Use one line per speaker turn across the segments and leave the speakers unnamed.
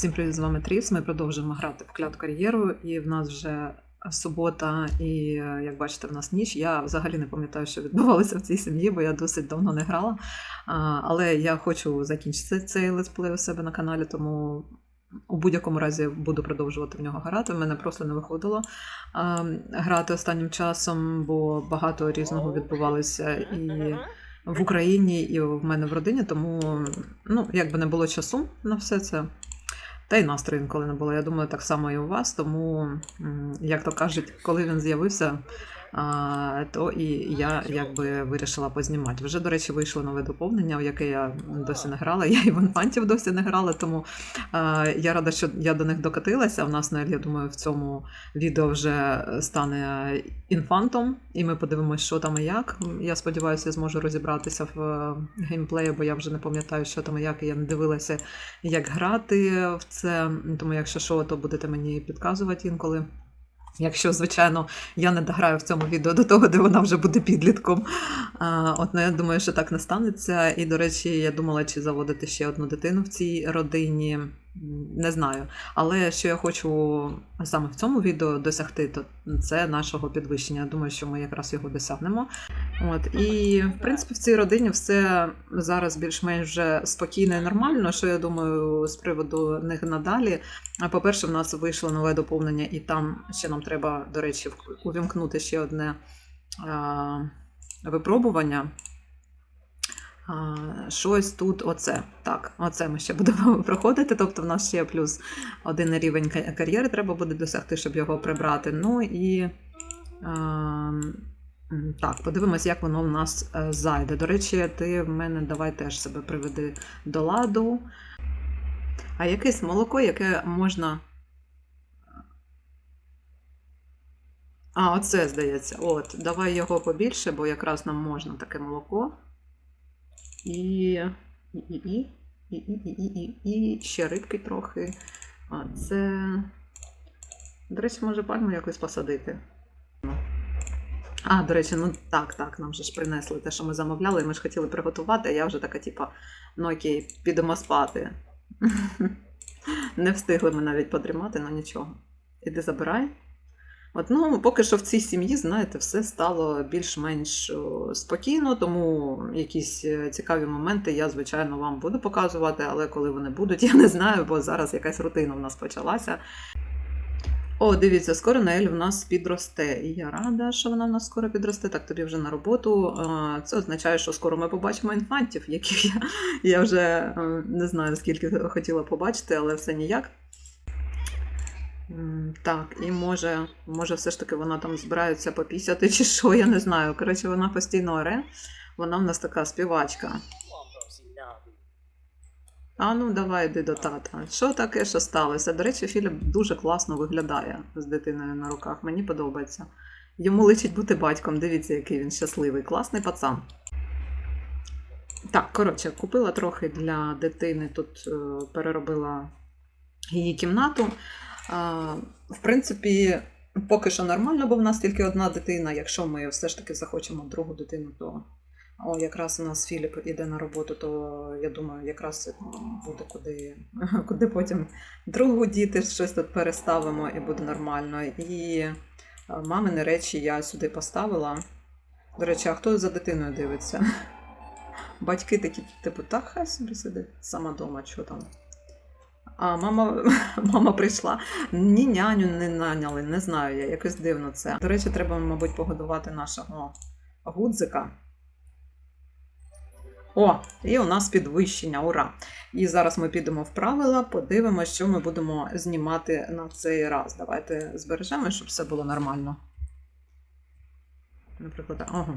Всім привіт, з вами Тріс. Ми продовжуємо грати в клят кар'єру, і в нас вже субота, і е, як бачите, в нас ніч. Я взагалі не пам'ятаю, що відбувалося в цій сім'ї, бо я досить давно не грала. Але я хочу закінчити цей летсплей у себе на каналі, тому у будь-якому разі буду продовжувати в нього грати. У мене просто не виходило а, грати останнім часом, бо багато різного відбувалося і в Україні, і в мене в родині, тому ну, якби не було часу на все це. Та й настрою інколи не було. Я думаю, так само і у вас. Тому, як то кажуть, коли він з'явився, то і я якби вирішила познімати. Вже, до речі, вийшло нове доповнення, в яке я досі не грала. Я і в інфантів досі не грала, тому я рада, що я до них докатилася. У нас, навіть, я думаю, в цьому відео вже стане інфантом, і ми подивимося, що там і як. Я сподіваюся, я зможу розібратися в е, геймплеї, бо я вже не пам'ятаю, що там і як, і я не дивилася, як грати в це. Тому, якщо що, то будете мені підказувати інколи. Якщо, звичайно, я не дограю в цьому відео до того, де вона вже буде підлітком. От ну, я думаю, що так не станеться. І, до речі, я думала, чи заводити ще одну дитину в цій родині. Не знаю. Але що я хочу саме в цьому відео досягти, то це нашого підвищення. Думаю, що ми якраз його досягнемо. От і в принципі в цій родині все зараз більш-менш вже спокійно і нормально. Що я думаю з приводу них надалі. А по-перше, в нас вийшло нове доповнення, і там ще нам треба, до речі, увімкнути ще одне а, випробування. А, щось тут, оце. Так, оце ми ще будемо проходити. Тобто, в нас ще плюс один рівень кар'єри треба буде досягти, щоб його прибрати. Ну і. А, м, так, подивимось, як воно в нас е, зайде. До речі, ти в мене давай теж себе приведи до ладу. А якесь молоко, яке можна. А, оце здається. От, давай його побільше, бо якраз нам можна таке молоко. І. І, і, і, і, і, і, і, і, і ще рибки трохи. А це. До речі, може пальму якось посадити. А, до речі, ну так, так, нам же ж принесли те, що ми замовляли, і ми ж хотіли приготувати, а я вже така, типа, ну окей, підемо спати. Не встигли ми навіть подрімати, ну нічого. Іди забирай. От, ну, поки що в цій сім'ї, знаєте, все стало більш-менш спокійно, тому якісь е, цікаві моменти я, звичайно, вам буду показувати, але коли вони будуть, я не знаю, бо зараз якась рутина в нас почалася. О, дивіться, скоро Наель в нас підросте. І я рада, що вона в нас скоро підросте. Так, тобі вже на роботу. Це означає, що скоро ми побачимо інфантів, яких я, я вже е, не знаю, скільки хотіла побачити, але все ніяк. Так, і може, може, все ж таки вона там збирається попісяти, чи що, я не знаю. Коротше, вона постійно оре. Вона в нас така співачка. А ну давай йди до тата. Що таке, що сталося? До речі, Філіп дуже класно виглядає з дитиною на руках. Мені подобається. Йому личить бути батьком. Дивіться, який він щасливий. Класний пацан. Так, коротше, купила трохи для дитини. Тут е, переробила її кімнату. А, в принципі, поки що нормально, бо в нас тільки одна дитина. Якщо ми все ж таки захочемо другу дитину, то о, якраз у нас Філіп іде на роботу, то я думаю, якраз буде куди, куди потім другу діти щось тут переставимо і буде нормально. І е, мамини речі я сюди поставила. До речі, а хто за дитиною дивиться? Батьки такі, типу, так, хай собі сидить сама дома, що там. А мама, мама прийшла. Ні няню не наняли, не знаю я, якось дивно це. До речі, треба, мабуть, погодувати нашого гудзика. О, і у нас підвищення, ура! І зараз ми підемо в правила, подивимося, що ми будемо знімати на цей раз. Давайте збережемо, щоб все було нормально. Наприклад, ага.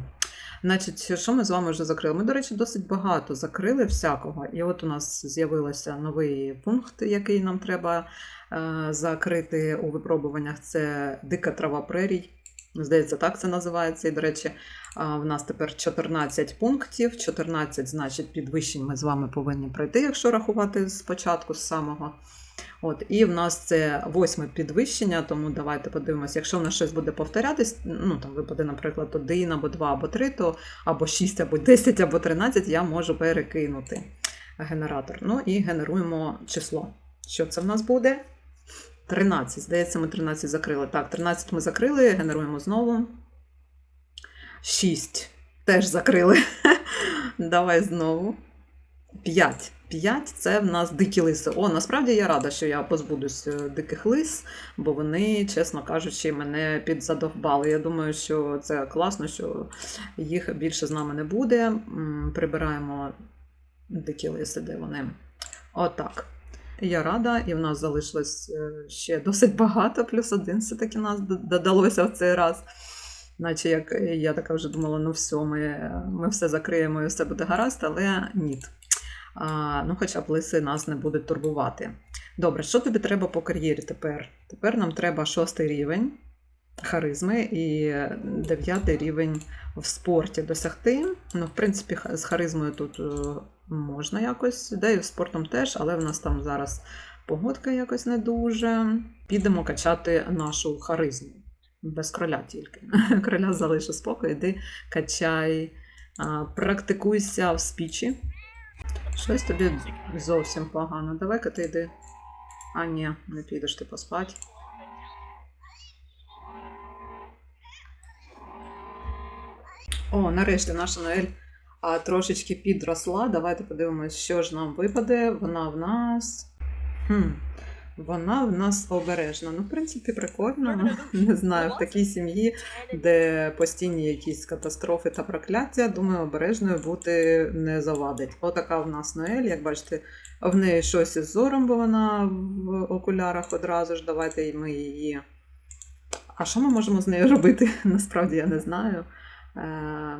Значить, що ми з вами вже закрили? Ми, до речі, досить багато закрили всякого. І от у нас з'явився новий пункт, який нам треба е, закрити у випробуваннях. Це дика трава прерій. Здається, так це називається. І, до речі, в нас тепер 14 пунктів. 14, значить, підвищень ми з вами повинні пройти, якщо рахувати спочатку, з самого. От, і в нас це восьме підвищення, тому давайте подивимося, якщо в нас щось буде повторятись, ну там випаде, наприклад, один або два, або три, то або 6, або 10, або 13 я можу перекинути генератор. Ну і генеруємо число. Що це в нас буде? 13. Здається, ми 13 закрили. Так, 13 ми закрили, генеруємо знову. 6. Теж закрили. Давай знову. 5. 5 це в нас дикі лиси. О, насправді я рада, що я позбудусь е, диких лис, бо вони, чесно кажучи, мене підзадовбали. Я думаю, що це класно, що їх більше з нами не буде. Прибираємо дикі лиси, де вони. Отак. Я рада, і в нас залишилось е, ще досить багато, плюс один все-таки нас додалося в цей раз. Наче як я така вже думала, ну все, ми, ми все закриємо і все буде гаразд, але ні. А, ну, хоча б лиси нас не будуть турбувати. Добре, що тобі треба по кар'єрі тепер? Тепер нам треба шостий рівень харизми і дев'ятий рівень в спорті досягти. Ну, в принципі, з харизмою тут е, можна якось, де і спортом теж, але в нас там зараз погодка якось не дуже. Підемо качати нашу харизму. Без кроля тільки. Кроля залишу спокій, іди качай, практикуйся в спічі. Щось тобі зовсім погано. Давай-ка ти йди. А, ні, не підеш ти поспать. О, нарешті наша Ноель а, трошечки підросла. Давайте подивимось, що ж нам випаде. Вона в нас. Хм. Вона в нас обережна. Ну, в принципі, прикольно. Не знаю, в такій сім'ї, де постійні якісь катастрофи та прокляття, думаю, обережною бути не завадить. Отака в нас Ноель, як бачите, в неї щось із зором, бо вона в окулярах одразу ж. Давайте ми її. А що ми можемо з нею робити? Насправді я не знаю. Е,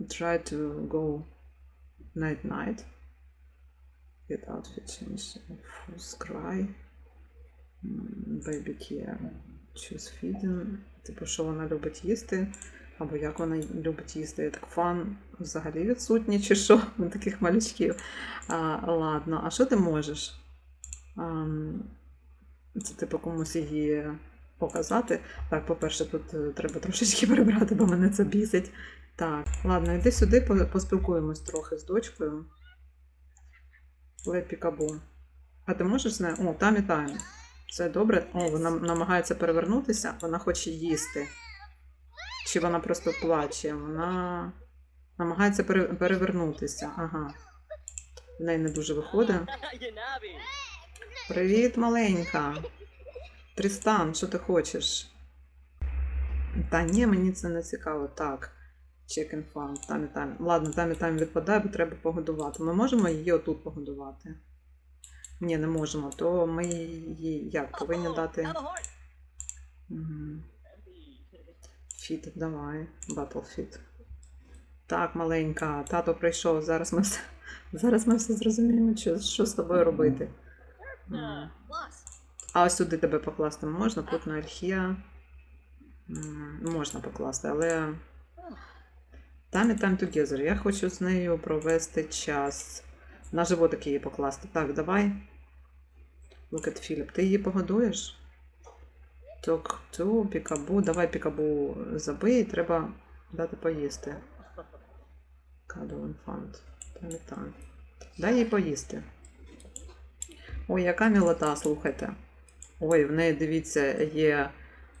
try to go night-night. Get outfit change. Full scry. Baby care. Choose feeding. Типу, що вона любить їсти. Або як вона любить їсти. Я так фан взагалі відсутній, чи що таких малючків. А, ладно, а що ти можеш? Ам, це типу комусь її показати. Так, по-перше, тут е, треба трошечки прибрати, бо мене це бісить. Так, ладно, йди сюди, по- поспілкуємось трохи з дочкою. Лепікабу. А ти можеш з нею? О, там і там. Це добре. О, вона намагається перевернутися, вона хоче їсти. Чи вона просто плаче? Вона намагається пере- перевернутися. Ага. В неї не дуже виходить. Привіт, маленька. Трістан, що ти хочеш? Та ні, мені це не цікаво. Так. Chicken farm, там і там. Ладно, там і там відпадає, бо треба погодувати. Ми можемо її отут погодувати? Ні, не можемо, то ми їй як повинні дати. Фіт, давай. Battle. Так, маленька, тато прийшов. Зараз ми все, зараз ми все зрозуміємо, що, що з тобою робити. М. А ось сюди тебе покласти можна, тут на архія. Можна покласти, але там і там together. Я хочу з нею провести час. На животик її покласти. Так, давай. Look at Philip. Ти її погодуєш? Talk to, пікабу. Давай пікабу забий, треба дати поїсти. Cuddle infant. Там і там. Дай їй поїсти. Ой, яка мілота, слухайте. Ой, в неї, дивіться, є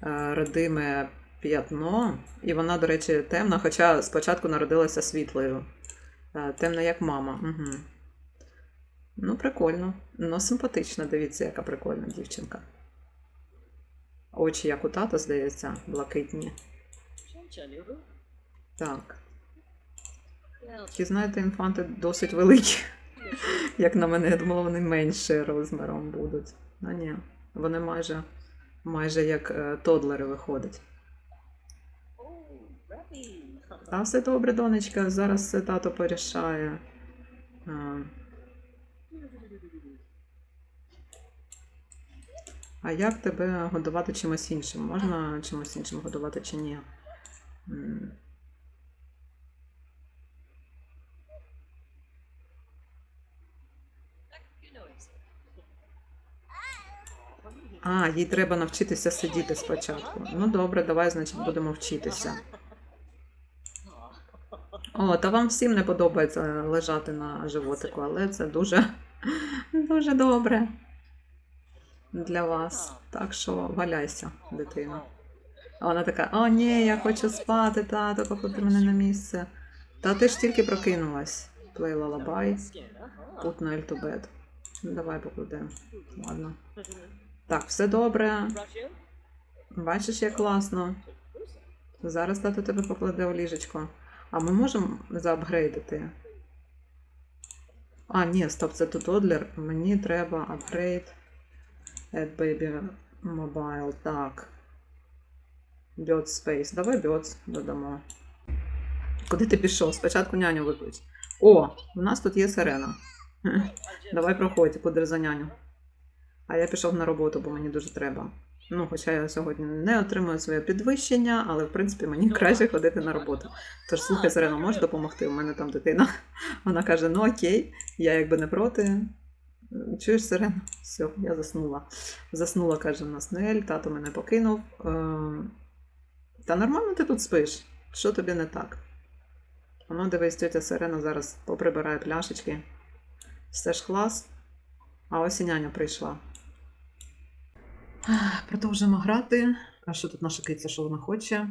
е, родиме п'ятно, і вона, до речі, темна, хоча спочатку народилася світлою. Е, темна, як мама. Угу. Ну, прикольно. Ну, симпатична, дивіться, яка прикольна дівчинка. Очі, як у тата, здається, блакитні. Так. Ті, знаєте, інфанти досить великі. Як на мене, я думала, вони менше розміром будуть. А ні, вони майже, майже як е, тодлери виходять. Та все добре, донечка, зараз все тато порішає. А, а як тебе годувати чимось іншим? Можна чимось іншим годувати чи ні? М. А, їй треба навчитися сидіти спочатку. Ну добре, давай, значить, будемо вчитися. О, та вам всім не подобається лежати на животику, але це дуже, дуже добре. для вас. Так що валяйся, дитина. А вона така: о, ні, я хочу спати, тато, поклади мене на місце. Та ти ж тільки прокинулась. Play lullaby, put Noel to bed. Давай покладемо. Ладно. Так, все добре. Бачиш, як класно. Зараз тато тебе покладе у ліжечко. А ми можемо заапгрейдити? А, ні, стоп, це тут одлер. Мені треба апгрейд. Add baby mobile. Так. Bird space. Давай Birds додамо. Куди ти пішов? Спочатку няню виклич. О, у нас тут є сирена. Давай проходь, подер за няню. А я пішов на роботу, бо мені дуже треба. Ну, хоча я сьогодні не отримую своє підвищення, але в принципі мені краще ходити на роботу. Тож слухай, Сирена, можеш допомогти? У мене там дитина. Вона каже: ну окей, я якби не проти. Чуєш, Сирена? Все, я заснула. Заснула, каже в нас Нель, тато мене покинув. Е, Та нормально ти тут спиш? Що тобі не так? Воно дивись, тетя Сирена зараз поприбирає пляшечки. Все ж клас. А ось і няня прийшла. Продовжуємо грати. Що тут наша киця, що вона хоче?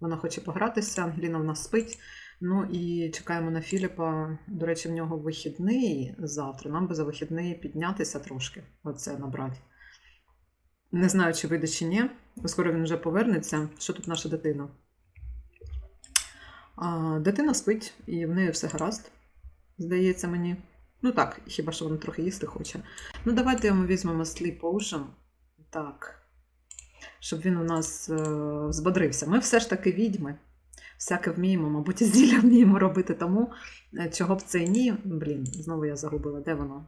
Вона хоче погратися, Ангеліна в нас спить. Ну і чекаємо на Філіпа. До речі, в нього вихідний завтра. Нам би за вихідний піднятися трошки, оце набрати. Не знаю, чи вийде чи ні, скоро він вже повернеться. Що тут наша дитина? А, дитина спить, і в неї все гаразд, здається мені. Ну так, хіба що вона трохи їсти хоче. Ну, давайте ми візьмемо Sleep Potion. Так. Щоб він у нас е, збодрився. Ми все ж таки відьми. Всяке вміємо, мабуть, і зілля вміємо робити, тому е, чого б це ні. Блін, знову я загубила, де воно?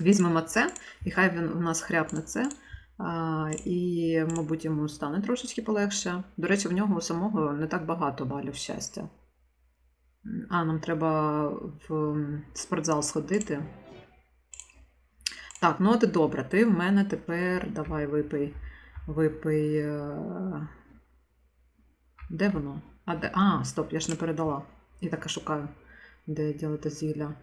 Візьмемо це, і хай він у нас хряпне це. А, і, мабуть, йому стане трошечки полегше. До речі, в нього у самого не так багато балів щастя. А, нам треба в спортзал сходити. Так, ну от добре. Ти в мене тепер давай випий. Випий. е, Де воно? А, де? а, стоп, я ж не передала. І така шукаю, де ділити зілля.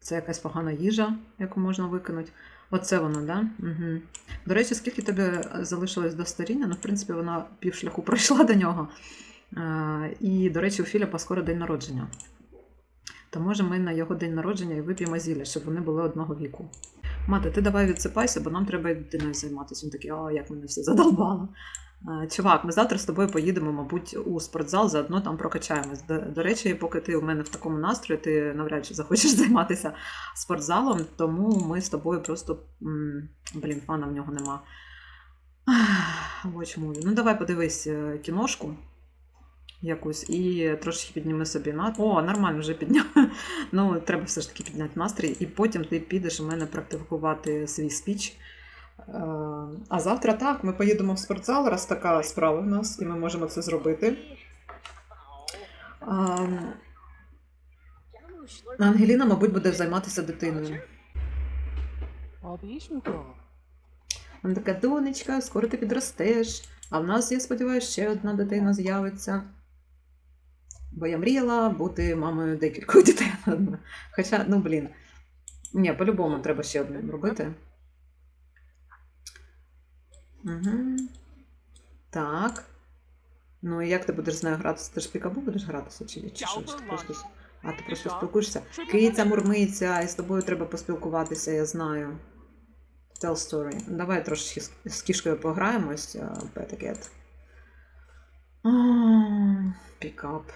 Це якась погана їжа, яку можна викинути. Оце воно, да? Угу. До речі, скільки тобі залишилось до старіння? Ну, в принципі, вона півшляху пройшла до нього. Е, І, до речі, у Філіпа скоро день народження. То може ми на його день народження і вип'ємо зілля, щоб вони були одного віку. Мати, ти давай відсипайся, бо нам треба дитиною займатися. Він такий, а як мене все задолбало. Чувак, ми завтра з тобою поїдемо, мабуть, у спортзал, заодно там прокачаємось. До, до речі, поки ти у мене в такому настрої, ти навряд чи захочеш займатися спортзалом, тому ми з тобою просто. Блін, фана в нього нема. Ну, давай подивись е, кіношку якусь і трошки підніми собі на. О, нормально вже підняв. Ну, треба все ж таки підняти настрій, і потім ти підеш у мене практикувати свій спіч. Е, А завтра так, ми поїдемо в спортзал, раз така справа в нас, і ми можемо це зробити. А, Ангеліна, мабуть, буде займатися дитиною. Вона така, донечка, скоро ти підростеш. А в нас, я сподіваюся, ще одна дитина з'явиться. Бо я мріяла бути мамою декількох дітей. Хоча, ну блін. Ні, по-любому треба ще одну робити. Угу. Так. Ну і як ти будеш з нею гратися? Ти ж пікабу будеш гратися чи, чи що? Ти просто... А ти просто спілкуєшся? Киця, мурмиця, і з тобою треба поспілкуватися, я знаю. Tell story. Давай трошки з- кішкою пограємось. Петикет. Пікап.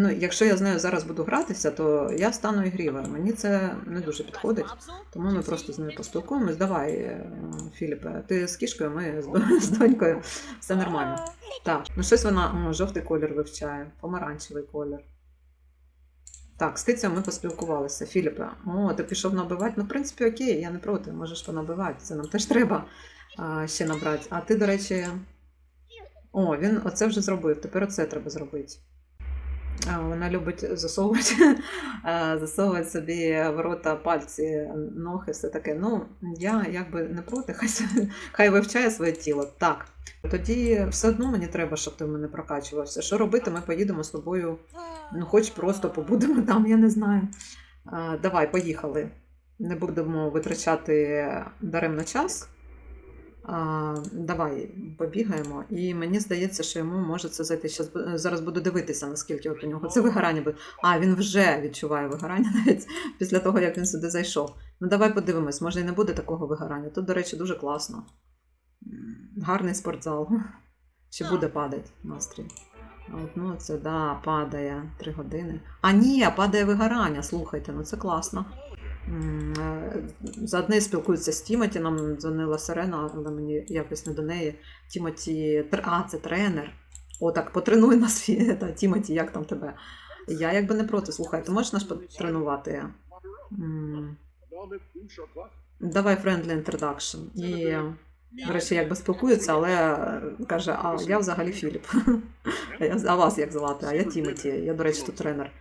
Ну, якщо я з нею зараз буду гратися, то я стану ігрівою. Мені це не дуже підходить. Тому ми просто з нею поспілкуємось. Давай, е, Філіпе, ти з кішкою, ми з, донькою. Все нормально. Так, ну щось вона жовтий колір вивчає, помаранчевий колір. Так, з кицею ми поспілкувалися. Філіпе, о, ти пішов набивати. Ну, в принципі, окей, я не проти, можеш понабивати. Це нам теж треба а, ще набрати. А ти, до речі, о, він оце вже зробив. Тепер оце треба зробити. Вона любить засовувати, засовувати собі в рота пальці, ноги, все таке. Ну, я якби не проти, хай, хай вивчає своє тіло. Так. Тоді все одно мені треба, щоб ти в мене прокачувався. Що робити? Ми поїдемо з тобою, ну, хоч просто побудемо там, я не знаю. Давай, поїхали. Не будемо витрачати даремно час. Давай побігаємо. І мені здається, що йому може це зайти. Зараз буду дивитися, наскільки от у нього це вигорання буде. А, він вже відчуває вигорання навіть після того, як він сюди зайшов. Ну, давай подивимось, може і не буде такого вигорання. Тут, до речі, дуже класно. Гарний спортзал. Чи буде падати настрій? От, ну, це да, падає 3 години. А ні, падає вигорання. Слухайте, ну це класно. Е, спілкуються з Тімоті, нам дзвонила Сирена, але мені якось не до неї. Тімоті, а, це тренер. О, так, потренуй нас, та, Тімоті, як там тебе? Я якби не проти, слухай, ти можеш нас потренувати? Давай friendly introduction. І, до речі, якби спілкуються, але е, каже, а я взагалі Філіп. А вас як звати? А я Тімоті. Я, до речі, тут тренер.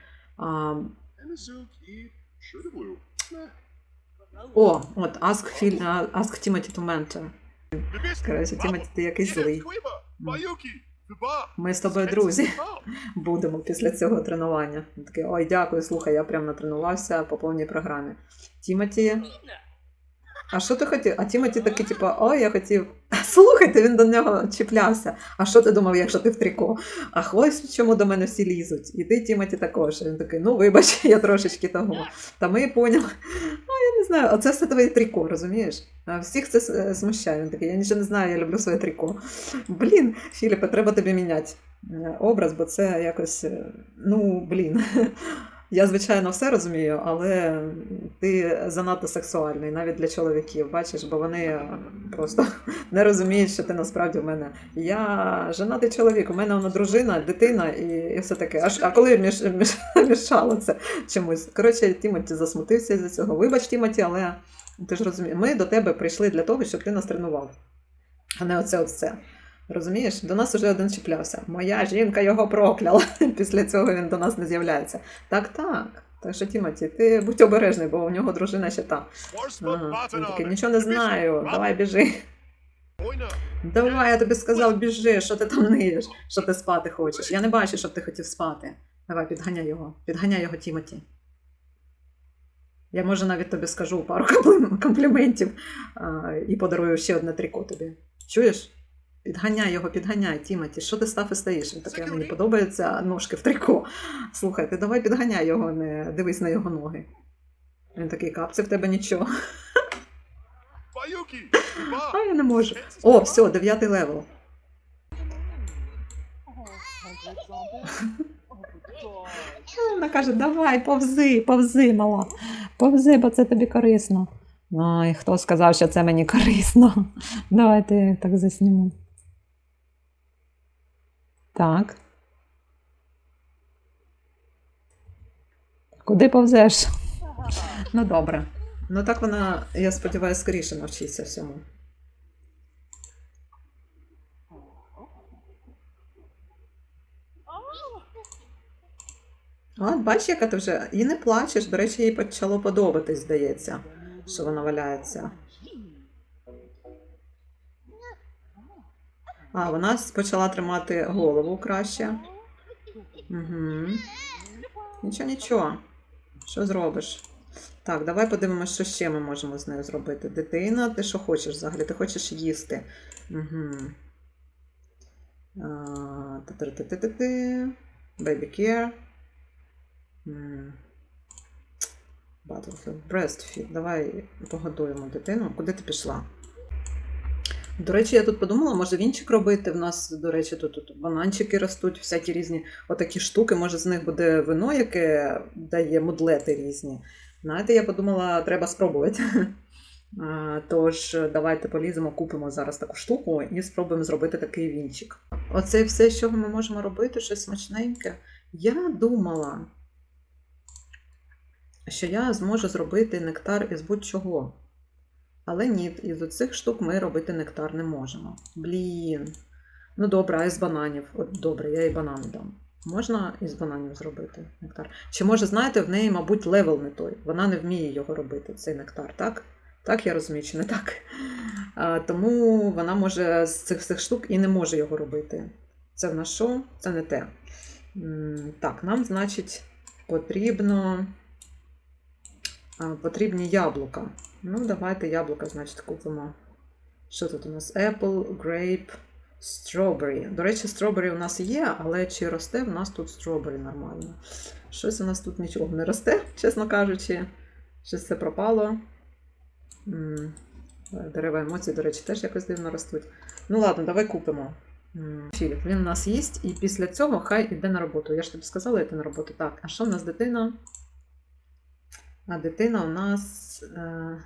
О, от Ask, Phil, Ask Timothy to mentor. Коротше, Тімоті, ти якийсь злий. Ми з тобою друзі будемо після цього тренування. Такий, ой, дякую, слухай, я прям натренувався по повній програмі. Тімоті. А що ти хотів? А Тімоті такий, типу, ой, я хотів. Слухайте, він до нього чіплявся. А що ти думав, якщо ти в тріко? А ось чому до мене всі лізуть. І ти, Тімоті, також. Він такий, ну вибач, я трошечки того. Та ми поняли. Ну, я не знаю, оце все твоє тріко, розумієш? А Всіх це с- смущає. Він такий, я нічого не знаю, я люблю своє тріко. Блін, Філіпе, треба тобі міняти е, образ, бо це якось, е, ну, блін. Я, звичайно, все розумію, але ти занадто сексуальний, навіть для чоловіків, бачиш, бо вони просто не розуміють, що ти насправді в мене. Я женатий чоловік, у мене вона дружина, дитина і, і все таке. Аж, а коли між, між, мішало це чомусь? Коротше, Тімоті засмутився з цього. Вибач, Тімоті, але ти ж розумієш, ми до тебе прийшли для того, щоб ти нас тренував, а не оце оце. Розумієш, до нас уже один чіплявся. Моя жінка його прокляла. Після цього він до нас не з'являється. Так, так. Так що, Тімоті, ти будь обережний, бо у нього дружина ще та. Ага. Він такий, нічого не знаю, давай біжи. Давай, я тобі сказав, біжи, що ти там ниєш, що ти спати хочеш. Я не бачу, щоб ти хотів спати. Давай, підганяй його. Підганяй його, Тімоті. Я може навіть тобі скажу пару комплі- компліментів а, і подарую ще одне тріко тобі. Чуєш? Підганяй його, підганяй, Тімоті. Що ти став і стоїш? Він таке, мені подобаються ножки в трико. Слухай, ти давай підганяй його, не дивись на його ноги. Він такий, капці в тебе нічого. А я не можу. О, все, дев'ятий левел. Вона каже, давай, повзи, повзи, мала. Повзи, бо це тобі корисно. Ой, хто сказав, що це мені корисно? Давайте я так засніму. Так. Куди повзеш? Ну, добре. Ну так вона, я сподіваюся, скоріше навчиться всьому. От, бачиш, яка ти вже. І не плачеш. До речі, їй почало подобатись, здається, що вона валяється. А, вона почала тримати голову краще. Угу. Нічого, нічого. Що зробиш? Так, давай подивимося, що ще ми можемо з нею зробити. Дитина, ти що хочеш взагалі? Ти хочеш їсти. Угу. Та-та-та-та-та. Baby care. Battlefield. Breastfeed. Давай погодуємо дитину. Куди ти пішла? До речі, я тут подумала, може вінчик робити. В нас, до речі, тут, тут бананчики ростуть, всякі різні отакі штуки. Може, з них буде вино, яке дає мудлети різні. Знаєте, я подумала, треба спробувати. Тож, давайте поліземо, купимо зараз таку штуку і спробуємо зробити такий вінчик. Оце все, що ми можемо робити, щось смачненьке. Я думала, що я зможу зробити нектар із будь-чого. Але ні, із оцих штук ми робити нектар не можемо. Блін. Ну добре, а із бананів. От добре, я і банани дам. Можна із бананів зробити нектар? Чи може, знаєте, в неї, мабуть, левел не той. Вона не вміє його робити, цей нектар, так? Так, я розумію, чи не так? А, тому вона може з цих всіх штук і не може його робити. Це в нас що? Це не те. Так, нам, значить, потрібно. Потрібні яблука. Ну, давайте яблука, значить, купимо. Що тут у нас? Apple, grape, strawberry. До речі, strawberry у нас є, але чи росте в нас тут strawberry нормально? Щось у нас тут нічого не росте, чесно кажучи. Щось це пропало. Дерева емоцій, до речі, теж якось дивно ростуть. Ну ладно, давай купимо. Філіп, він у нас їсть, і після цього хай іде на роботу. Я ж тобі сказала йти на роботу. Так, а що в нас дитина? А дитина у нас. Е,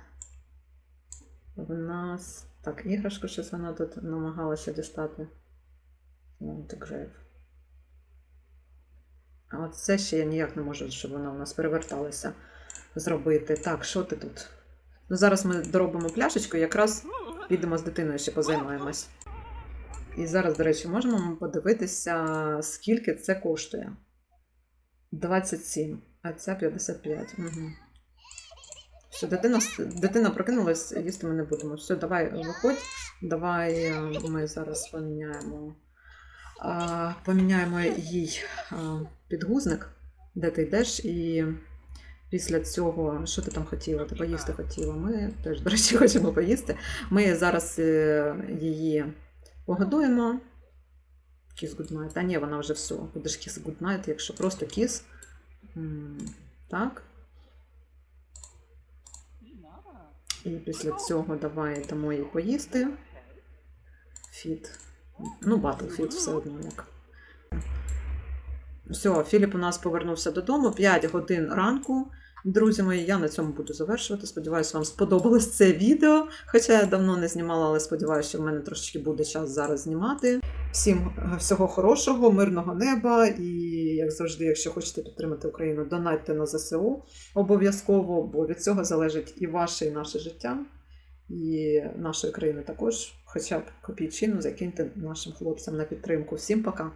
в нас. Так, іграшку щось вона тут намагалася дістати. Grave. А от це ще я ніяк не можу, щоб вона у нас переверталася зробити. Так, що ти тут? Ну, зараз ми доробимо пляшечку, якраз підемо з дитиною ще позаймаємось. І зараз, до речі, можемо подивитися, скільки це коштує. 27, а ця 55. Угу. Все, дитина, дитина прокинулась, їсти ми не будемо. Все, давай виходь. Давай е, ми зараз поміняємо, поміняємо їй підгузник, де ти йдеш, і після цього, що ти там хотіла? Ти поїсти хотіла. Ми теж, до речі, хочемо поїсти. Ми зараз е, її погодуємо. Kiss goodnight. А ні, вона вже все. Будеш kiss goodnight, якщо просто kiss. Так. І після цього давай мої поїсти. Фіт. Ну, Battlefield все одно як. Все, Філіп у нас повернувся додому. 5 годин ранку. Друзі мої, я на цьому буду завершувати. Сподіваюсь, вам сподобалось це відео. Хоча я давно не знімала, але сподіваюся, що в мене трошечки буде час зараз знімати. Всім е, всього хорошого, мирного неба. І, як завжди, якщо хочете підтримати Україну, донатьте на ЗСУ обов'язково, бо від цього залежить і ваше, і наше життя, і нашої країни також. Хоча б копійчину закиньте нашим хлопцям на підтримку. Всім пока!